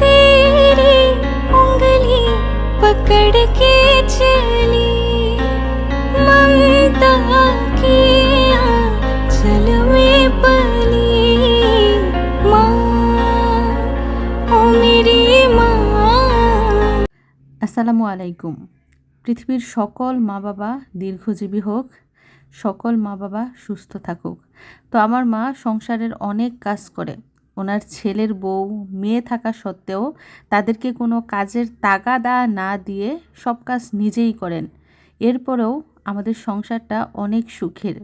तेरी उंगली पकड़ के चली ममता की आंचल में पली माँ ओ मेरी माँ আসসালামু আলাইকুম পৃথিবীর সকল মা বাবা দীর্ঘজীবী হোক সকল মা বাবা সুস্থ থাকুক। তো আমার মা সংসারের অনেক কাজ করে। ওনার ছেলের বউ, মেয়ে থাকা সত্ত্বেও তাদেরকে কোনো কাজের তাগাদা না দিয়ে সব কাজ নিজেই করেন। এরপরেও আমাদের সংসারটা অনেক সুখের।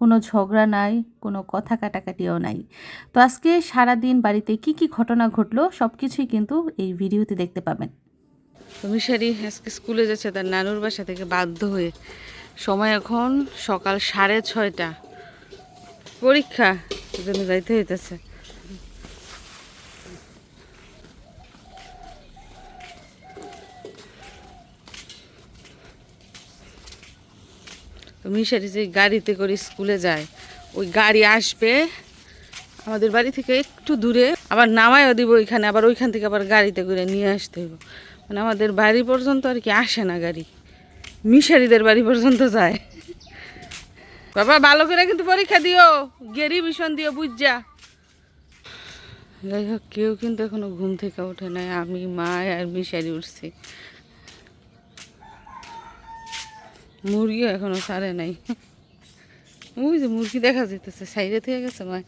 কোনো ঝগড়া নাই, কোনো কথা কাটাকাটিও নাই। তো আজকে সারাদিন বাড়িতে কি কি ঘটনা ঘটলো সব কিছুই কিন্তু এই ভিডিওতে দেখতে পাবেন। মিশারি আজকে স্কুলে যাচ্ছে, তার নানুর বাসা থেকে বাধ্য হয়ে সময় এখন সকাল সাড়ে ছয়টা। পরীক্ষা জন্য যাইতে হইতেছে। মিশারি যে গাড়িতে করে স্কুলে যায়। ওই গাড়ি আসবে, আমাদের বাড়ি থেকে একটু দূরে। আবার নামায়ও দিব ওইখানে, আবার ওইখান থেকে আবার গাড়িতে করে নিয়ে আসতে হইব। মানে আমাদের বাড়ি পর্যন্ত আর কি আসে না গাড়ি। মিশারিদের বাড়ি পর্যন্ত যায়। বাবা, ভালো করে কিন্তু পরীক্ষা দিও। গেরি ভীষণ দিও বুঝযা যাই হোক, কেউ কিন্তু এখনও ঘুম থেকে ওঠে নাই। আমি, মা আর মিশারি উঠছি। মুরগিও এখনও সারে নাই। ওই যে মুরগি দেখা যেতেছে সাইডে থেকে গেছে, মা।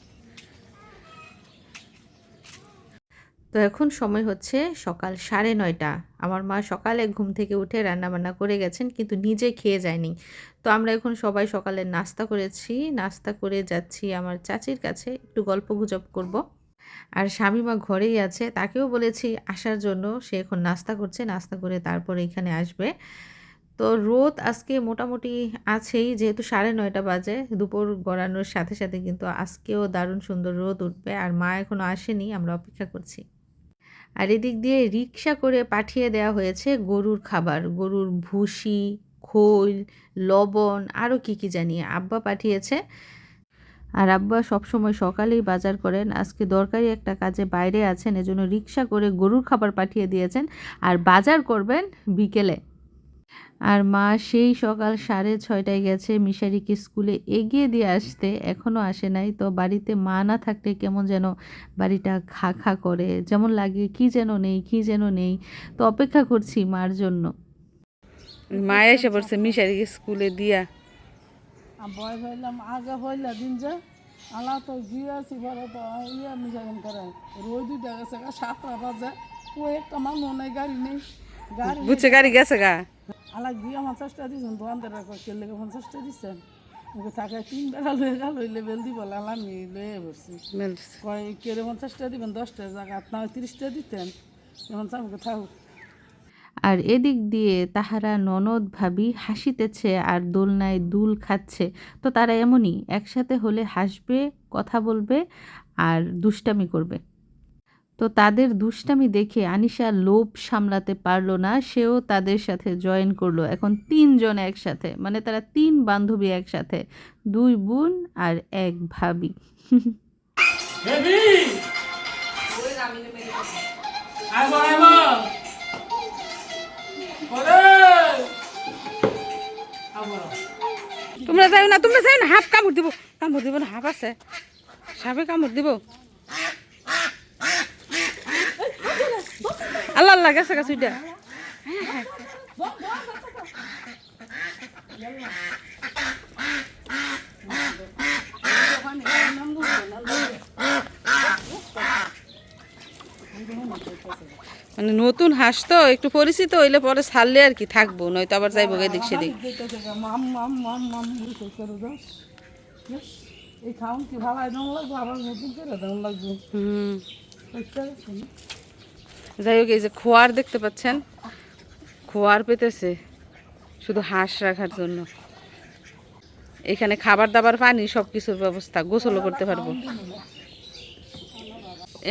তো এখন সময় হচ্ছে সকাল সাড়ে নয়টা। আমার মা সকালে ঘুম থেকে উঠে রান্নাবান্না করে গেছেন, কিন্তু নিজে খেয়ে যায়নি। তো আমরা এখন সবাই সকালে নাস্তা করেছি। নাস্তা করে যাচ্ছি আমার চাচির কাছে, একটু গল্প গুজব করব। আর স্বামীমা ঘরেই আছে, তাকেও বলেছি আসার জন্য, সে এখন নাস্তা করছে, নাস্তা করে তারপরে এখানে আসবে। তো রোদ আজকে মোটামুটি আছেই, যেহেতু সাড়ে নয়টা বাজে, দুপুর গড়ানোর সাথে সাথে কিন্তু আজকেও দারুণ সুন্দর রোদ উঠবে, আর মা এখনও আসেনি, আমরা অপেক্ষা করছি। আর এদিক দিয়ে রিক্সা করে পাঠিয়ে দেওয়া হয়েছে গরুর খাবার। গরুর ভুসি, খোল, লবণ আরও কী কী জানিয়ে আব্বা পাঠিয়েছে। আর আব্বা সবসময় সকালেই বাজার করেন। আজকে দরকারি একটা কাজে বাইরে আছেন, এজন্য রিক্সা করে গরুর খাবার পাঠিয়ে দিয়েছেন। আর বাজার করবেন বিকেলে। আর মা সেই সকাল সাড়ে ছয়টায় গেছে মিশারিকে স্কুলে এগিয়ে দিয়ে আসতে এখনও আসে নাই। তো বাড়িতে মা না থাকলে কেমন যেন বাড়িটা খা খা করে যেমন লাগে কি যেন নেই কি যেন নেই। তো অপেক্ষা করছি মার জন্য। মায়া এসে পড়ছে মিশারিকে স্কুলে দিয়া। ভয় হইলাম আগে হইলা দিন যে। আলা তো গিয়ে আছি বড় তো ইয়ে মিশাইন করে রোজ দুইটা গেছে সাতটা বাজে। ও একটা মানুষ নেই গাড়ি নেই। বুঝছে গাড়ি গেছে গা? আলা গিয়ে পঞ্চাশটা দিয়েছেন দোকানদার কেলে পঞ্চাশটা দিচ্ছেন ওকে থাকে তিন বেলা লয়ে গেল ওই লেবেল দিব আমি লয়ে বসছি। কয় কেড়ে পঞ্চাশটা দিবেন দশটা জায়গা না তিরিশটা দিতেন। যেমন আমাকে থাকুক। আর এদিক দিয়ে তাহারা ননদ ভাবি হাসিতেছে আর দোলনায় দুল খাচ্ছে। তো তারা এমনই একসাথে হলে হাসবে কথা বলবে আর দুষ্টামি করবে। তো তাদের দুষ্টামি দেখে আনিশা লোভ সামলাতে পারল না সেও তাদের সাথে জয়েন করল। এখন তিনজন একসাথে মানে তারা তিন বান্ধবী একসাথে দুই বোন আর এক ভাবি। তোমরা যাও না তোমরা যাও না হাফ কামড় দিব কামড় দিব না হাফ আছে। সাপে কামড় দিব। আল্লাহ গেছে ওইটা মানে নতুন হাঁস তো একটু পরিচিত হইলে পরে ছাড়লে আর কি থাকব নয়তো আবার যাইবো সেদিক। মাম করে দাও এই খাউন কি ভালো নতুন করে লাগবে। হুম? যাই হোক, এই যে খোয়ার দেখতে পাচ্ছেন? খোয়ার পেতেছে শুধু হাঁস রাখার জন্য। এখানে খাবার দাবার, পানি সব কিছুর ব্যবস্থা, গোসলও করতে পারব।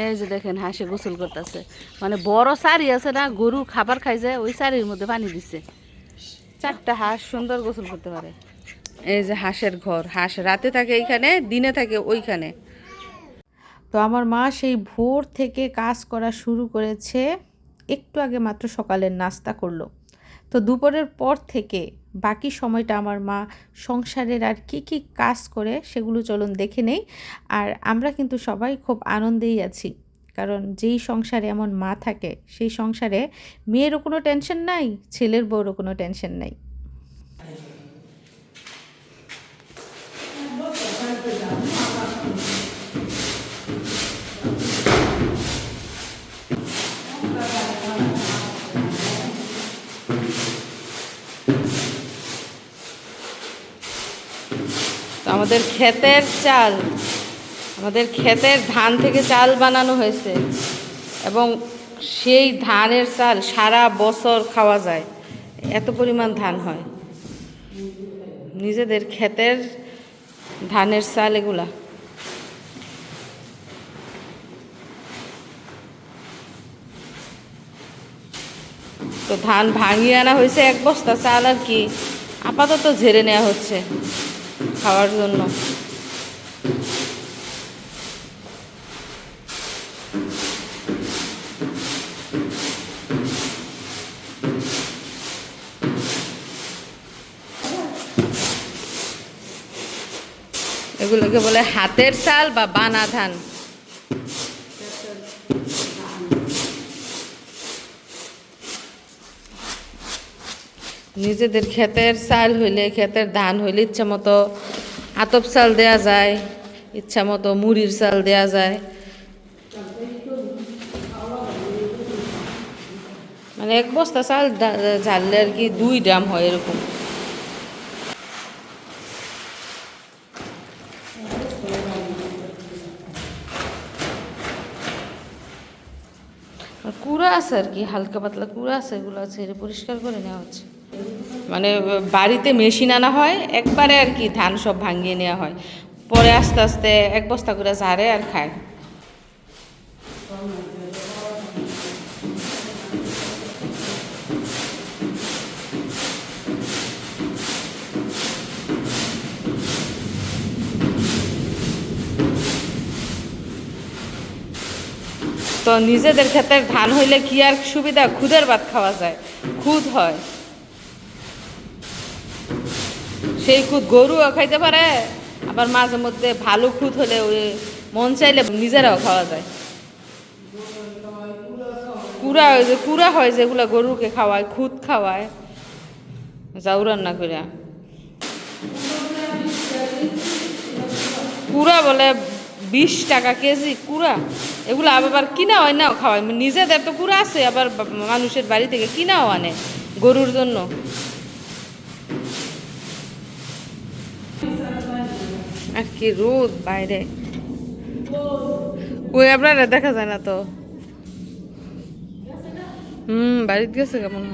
এই যে দেখেন, হাঁসে গোসল করতেছে। মানে বড় সারি আছে না, গরু খাবার খাই যায়, ওই সারির মধ্যে পানি দিচ্ছে। চারটা হাঁস সুন্দর গোসল করতে পারে। এই যে হাঁসের ঘর, হাঁস রাতে থাকে এইখানে, দিনে থাকে ওইখানে। তো আমার মা সেই ভোর থেকে কাজ করা শুরু করেছে, একটু আগে মাত্র সকালের নাস্তা করল। তো দুপুরের পর থেকে বাকি সময়টা আমার মা সংসারের আর কি কি কাজ করে সেগুলো চলুন দেখে নেই। আর আমরা কিন্তু সবাই খুব আনন্দেই আছি, কারণ যেই সংসারে এমন মা থাকে, সেই সংসারে মেয়েরও কোনো টেনশন নাই, ছেলের বউরও কোনো টেনশন নাই। তো আমাদের ক্ষেতের চাল, আমাদের ক্ষেতের ধান থেকে চাল বানানো হয়েছে এবং সেই ধানের চাল সারা বছর খাওয়া যায়। এত পরিমাণ ধান হয়। নিজেদের ক্ষেতের ধানের চাল এগুলা। তো ধান ভাঙিয়ে আনা হয়েছে এক বস্তা, চাল আর কি। আপাতত ঝেড়ে নেওয়া হচ্ছে। খাওয়ার জন্য। এগুলোকে বলে হাতের চাল বা বানা ধান নিজেদের ক্ষেতের চাল হইলে, ক্ষেতের ধান হইলে ইচ্ছা মতো আতপ চাল দেয়া যায়, ইচ্ছা মতো মুড়ির চাল দেয়া যায়। মানে এক বস্তা চাল ঝাললে আর কি দুই ড্রাম হয় এরকম। কুড়া আছে আর কি, হালকা পাতলা কুড়া আছে, এগুলো আছে পরিষ্কার করে নেওয়া হচ্ছে। মানে বাড়িতে মেশিন আনা হয়, একবারে আর কি ধান সব ভাঙিয়ে নেওয়া হয়। পরে আস্তে আস্তে এক বস্তা করে ঝাড়ে আর খায়। তো নিজেদের ক্ষেত্রে ধান হইলে কি আর সুবিধা? খুদের ভাত খাওয়া যায়। খুদ হয়। সেই খুদ গরুও খাইতে পারে, আবার মাঝে মধ্যে ভালো খুদ হলে ওই মন চাইলে নিজেরাও খাওয়া যায়। কুড়া ওই যে কুড়া হয় যেগুলো গরুকে খাওয়ায়, খুদ খাওয়ায়, যাও রান্না করে কুড়া বলে বিশ টাকা কেজি কুড়া, এগুলো আবার কিনা হয় না খাওয়ায়। নিজেদের তো কুড়া আছে, আবার মানুষের বাড়ি থেকে কিনাও আনে গরুর জন্য। আর কি রোদ বাইরে। ওই আপনারা দেখা যায় না তো? হুম, বাড়িতে গেছে কেমন?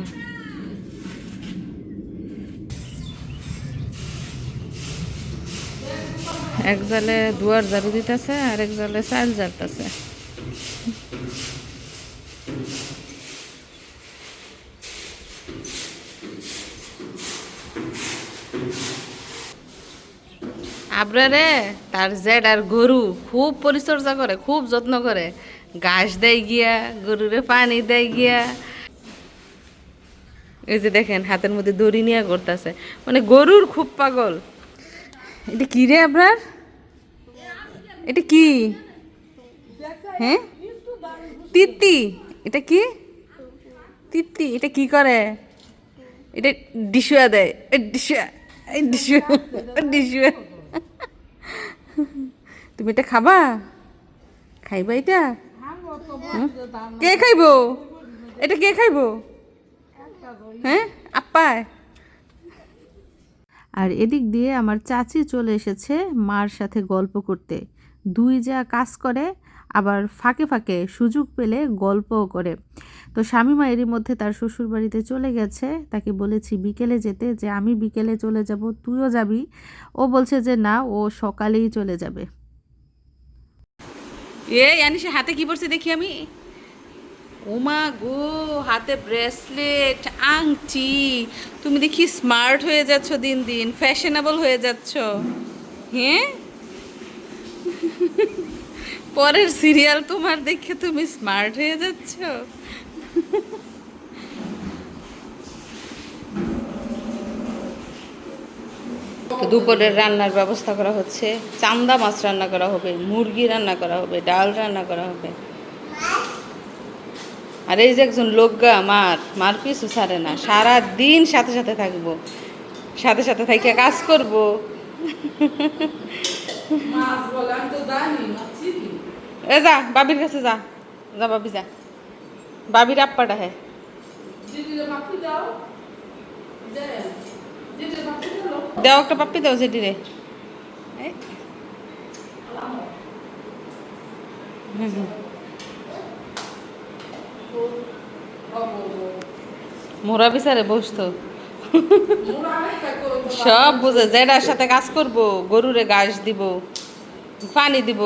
এক জালে দুয়ার ঝাড়ু দিতেছে, আর এক জালে চাল জ্বালতেছে আবরারে, তার জেড আর গরু খুব পরিচর্যা করে, খুব যত্ন করে। ঘাস দেয় গিয়া, গরুরে পানি দেয় গিয়া। এই যে দেখেন, হাতের মধ্যে দড়ি নিয়ে করতেছে মানে গরুর খুব পাগল। এটা কি রে আপনার এটা কি? হ্যাঁ? তিত্তি? এটা কি? তিত্তি, এটা কি করে? এটা ডিশুয়া দেয়। এই ডিশুয়া ডিশুয়া তুমি এটা খাবা? খাইবা এটা? কে খাইব? এটা কে খাইব? হ্যাঁ? আপ্পায়। আর এদিক দিয়ে আমার চাচি চলে এসেছে মার সাথে গল্প করতে। দুই যা কাজ করে আবার ফাঁকে ফাঁকে সুযোগ পেলে গল্পও করে। তো স্বামীমা এরই মধ্যে তার শ্বশুর বাড়িতে চলে গেছে। তাকে বলেছি, বিকেলে যেতে, যে আমি বিকেলে চলে যাব, তুইও যাবি? ও বলছে যে, না, ও সকালেই চলে যাবে। এই আনিসে, হাতে কি পড়ছে দেখি আমি? ওমা গো, হাতে ব্রেসলেট, আংটি। তুমি দেখি স্মার্ট হয়ে যাচ্ছ দিন দিন, ফ্যাশনেবল হয়ে যাচ্ছ। হ্যাঁ? পরের সিরিয়াল তোমার দেখে তুমি স্মার্ট হয়ে যাচ্ছ। দুপুরের রান্নার ব্যবস্থা করা হচ্ছে। চান্দা মাছ রান্না করা হবে মুরগি রান্না করা হবে ডাল রান্না করা হবে। আর এই যে একজন লোকগা মার মার পিছু ছাড়ে না সারা দিন সাথে সাথে থাকব। সাথে সাথে থাকি কাজ করব। মাছ বলে আমি তো জানি না চিনি। এ যা, বাবির কাছে যা। যা বাবি, যা। বাবির আপ্পাটা হ্যাঁ দাও একটা পাপ্পি দেও সেটি রে। মোরা বিচারে বসতো সব বুঝে জেডার সাথে কাজ করব, গরুরে ঘাস দিব, পানি দিব।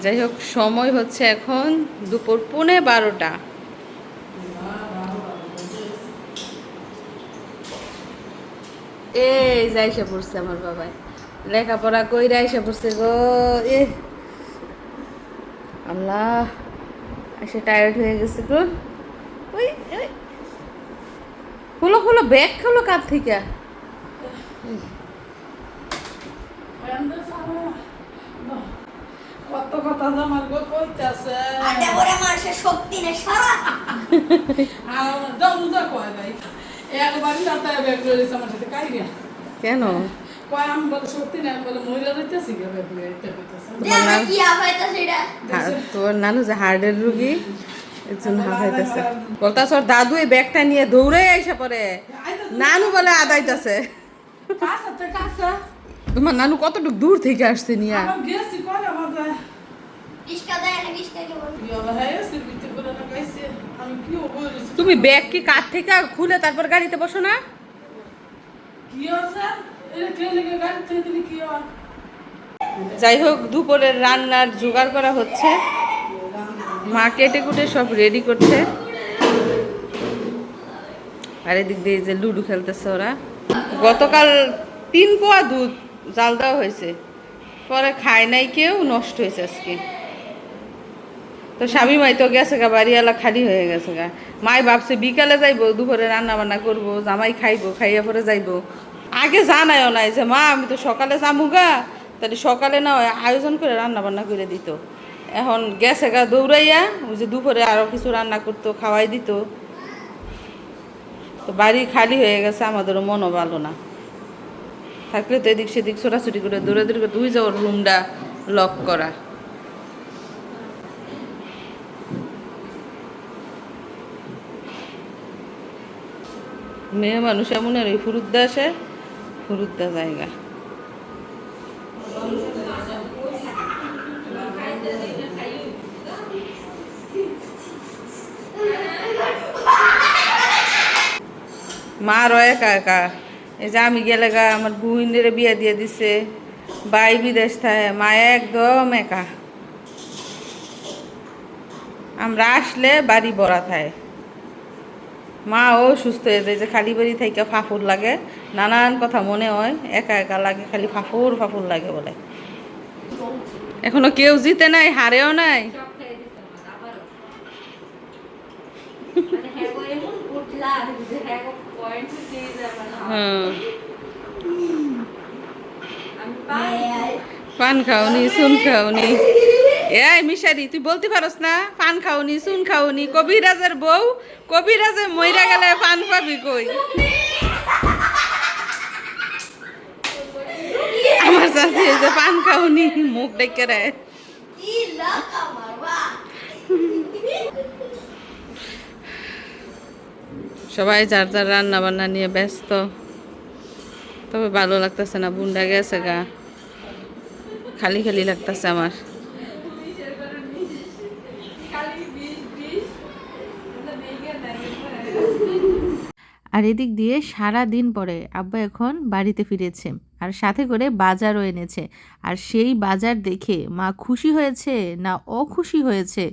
যাই হোক, সময় হচ্ছে এখন দুপুর পৌনে বারোটা। এই যাইসা পড়ছে আমার বাবাই। লেখাপড়া কইরা এসে পড়ছে গো, এ। আল্লাহ এসে টায়ার্ড হয়ে গেছে গো। ওই। খুলো খুলো ব্যাগ খুলো কার থেকে? কত কথা জামার গো কইতাছে। মারছে শক্তি নেই সারা। আর দমজা কয় ভাই ব্যাগ লইছে আমার সাথে কেন? কয় আমি বলে সত্যি না আমি বলে মহিলা রইতেছি গে ব্যাগ লইতে হা- তোর নানু যে হার্টের রুগী এর জন্য হাঁপাইতেছে বলতাছ ওর দাদু এই ব্যাগটা নিয়ে দৌড়ে আইসা পরে। নানু বলে আদাইতেছে। কাছে কাছে। তোমার নানু কতটুকু দূর থেকে আসছে নিয়ে? হ্যাঁ তুমি ব্যাগ কি কাঠ থেকে খুলে তারপর গাড়িতে বসো না? যাই হোক দুপুরের রান্নার জোগাড় করা হচ্ছে। মা কেটে কুটে সব রেডি করছে। আর এদিক দিয়ে যে লুডো খেলতেছে ওরা। গতকাল তিন পোয়া দুধ। জাল দেওয়া হয়েছে। পরে খায় নাই কেউ, নষ্ট হয়েছে আজকে। তো স্বামী মাই তো গেছে গা, বাড়িওয়ালা খালি হয়ে গেছে গা। মাই ভাবছে, বিকালে যাইবো, দুপুরে রান্না বান্না করব, জামাই খাইবো, খাইয়া পরে যাইবো। আগে জানায়ও নাই যে, মা, আমি তো সকালে যামু গা। তাহলে সকালে না হয় আয়োজন করে রান্না বান্না করে দিত। এখন গেছে গা দৌড়াইয়া, ওই যে দুপুরে আরও কিছু রান্না করতো, খাওয়াই দিত। তো বাড়ি খালি হয়ে গেছে, আমাদেরও মনও ভালো না। থাকলে তো এদিক সেদিক ছোটাছুটি করে দৌড়ে দৌড়ে দুই যাওয়ার রুমটা লক করা। মেয়ে মানুষ এমন আর ওই ফুরুদ্দা আসে, ফুরুদ্দা জায়গা। মা রয় একা একা। এই যে আমি গেলে গা, আমার বুহিনের বিয়ে দিয়ে দিছে। বাই বিদেশ থাকে মা একদম একা। আমরা আসলে বাড়ি বড়া থাকে। মা ও সুস্থ হয়ে যায়, যে খালি বাড়ি থেকে ফাফুর লাগে। নানান কথা মনে হয়, একা একা লাগে, খালি ফাফুর ফাফুর লাগে বলে। এখনও কেউ জিতে নাই, হারেও নাই হ্যাঁ পান খাওনি চুন খাওনি। এই মিশারি তুই বলতে পারস না? পান খাওনি চুন খাওনি। কবিরাজের বউ কবিরাজে মইরা গেলে পান পাবি কই? আমার চাষি যে পান খাওনি মুখ ডেকে রে কি লাখ আমার বাহ সবাই যার যার রান্না বান্না নিয়ে ব্যস্ত। তবে ভালো লাগতেছে না, বুন্ডা গেছে গা। খালি খালি লাগতেছে আমার। আর এদিক দিয়ে সারা দিন পরে আব্বা এখন বাড়িতে ফিরেছে আর সাথে করে বাজারও এনেছে। আর সেই বাজার দেখে মা খুশি হয়েছে না অখুশি হয়েছে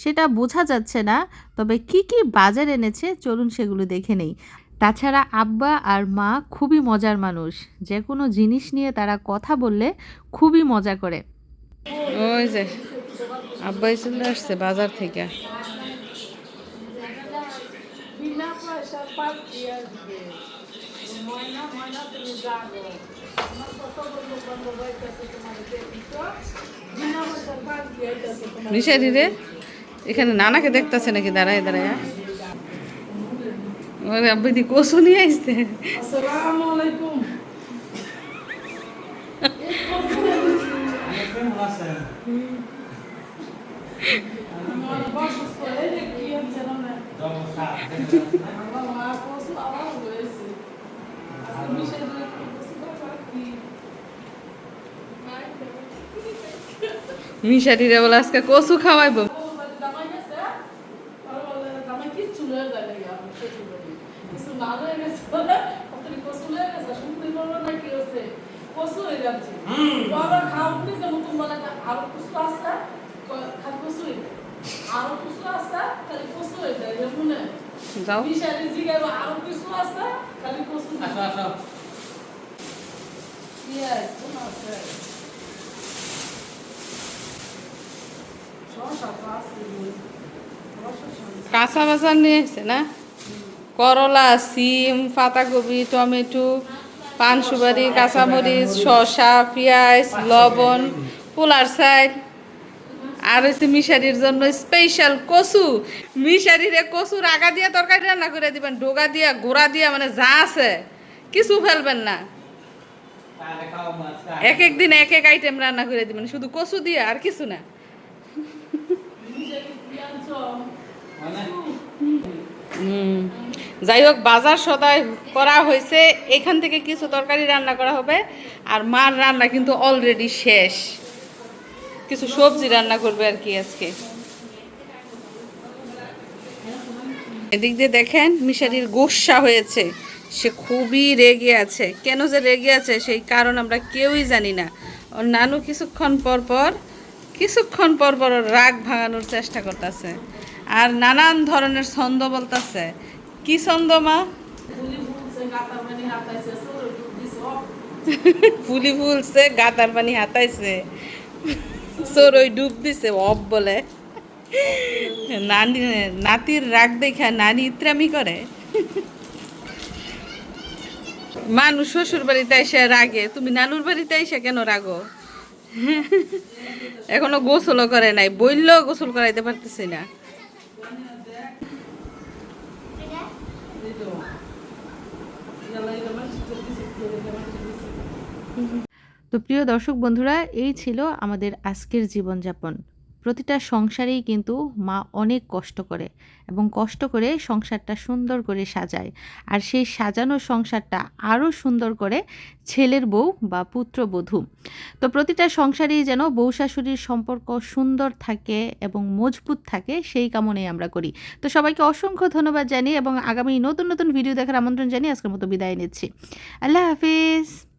সেটা বোঝা যাচ্ছে না, তবে কি কি বাজার এনেছে চলুন সেগুলো দেখে নেই। তাছাড়া আব্বা আর মা খুবই মজার মানুষ, যে কোনো জিনিস নিয়ে তারা কথা বললে খুবই মজা করে। ওই যে, আব্বাই চলে আসছে বাজার থেকে বিনা পাখি আসবে ময়না ময়না তুমি জানো আমার কত বন্ধু বান্ধব হইতেছে তোমার দেখিত বিনা পয়সার পাখি আইতেছে তোমার রে এখানে নানাকে দেখতেছে নাকি? দাঁড়ায় দাঁড়ায় ওরে আব্বাই দি কসু নিয়ে আসছে। আসসালামু আলাইকুম আমার বাসস্ত রে বলে আজকে কসু খাওয়াইবো জামাই গেছে আর বলে জামাই কিচ্ছু লয়ে যায় নাকি আমার শ্বশুর বাড়ি কিছু না লয়ে গেছে বলে আপনি কসু লয়ে গেছে শুনতে পারল না কি হচ্ছে কসু হয়ে যাচ্ছে বাবা খাও নিছে নতুন বলে আরও কসু আছে ক- খালি কসু হয়ে যায়। আরও কসু আছে খালি কসু হয়ে যায় এমন যাও বিশালি জিগাইব আরও কিছু আছে খালি কসু শশা কাঁচা বাজার নিয়ে আসছে না? করলা, সিম, পাতাকপি, টমেটো, পান সুপারি, কাঁচামরিচ, শসা, পেঁয়াজ, লবণ, পোলার সাইড। আর হচ্ছে মিশারির জন্য স্পেশাল কচু। মিশারিরে কচুর আগা দিয়া তরকারি রান্না করে দিবেন, ডোগা দিয়া, গোড়া দিয়া মানে যা আছে। কিছু ফেলবেন না। এক এক দিন এক এক আইটেম রান্না করে দিবেন, শুধু কচু দিয়ে আর কিছু না। যাই হোক, বাজার সদাই করা হয়েছে। এখান থেকে কিছু তরকারি রান্না করা হবে। আর মার রান্না কিন্তু অলরেডি শেষ। কিছু সবজি রান্না করবে আর কি আজকে। এদিক দিয়ে দেখেন মিশারির গোসা হয়েছে। সে খুবই রেগে আছে। কেন যে রেগে আছে সেই কারণ আমরা কেউই জানি না। ওর নানু কিছুক্ষণ পর পর, কিছুক্ষণ পর পর রাগ ভাঙানোর চেষ্টা করতেছে। আর নানান ধরনের ছন্দ বলতেছে। কি ছন্দ, মা? ফুলি ফুলছে, গাতার পানি হাতাইছে। সরই ডুব দিছে অব বলে। নানি, নাতির রাগ দেখা নানি ইত্রামি করে। মানুষ শ্বশুর বাড়িতে এসে রাগে। তুমি নানুর বাড়িতে এসে কেন রাগো? এখনও গোসলও করে নাই বললেও গোসল করাইতে পারতেছি না। তো প্রিয় দর্শক বন্ধুরা, এই ছিল আমাদের আজকের জীবনযাপন। প্রতিটা সংসারেই কিন্তু মা অনেক কষ্ট করে এবং কষ্ট করে সংসারটা সুন্দর করে সাজায়। আর সেই সাজানো সংসারটা আরও সুন্দর করে ছেলের বউ বা পুত্রবধূ তো প্রতিটা সংসারেই যেন বউ শাশুড়ির সম্পর্ক সুন্দর থাকে এবং মজবুত থাকে সেই কামনাই আমরা করি। তো সবাইকে অসংখ্য ধন্যবাদ জানি এবং আগামী নতুন নতুন ভিডিও দেখার আমন্ত্রণ জানিয়ে আজকের মতো বিদায় নিচ্ছি। আল্লাহ হাফিজ।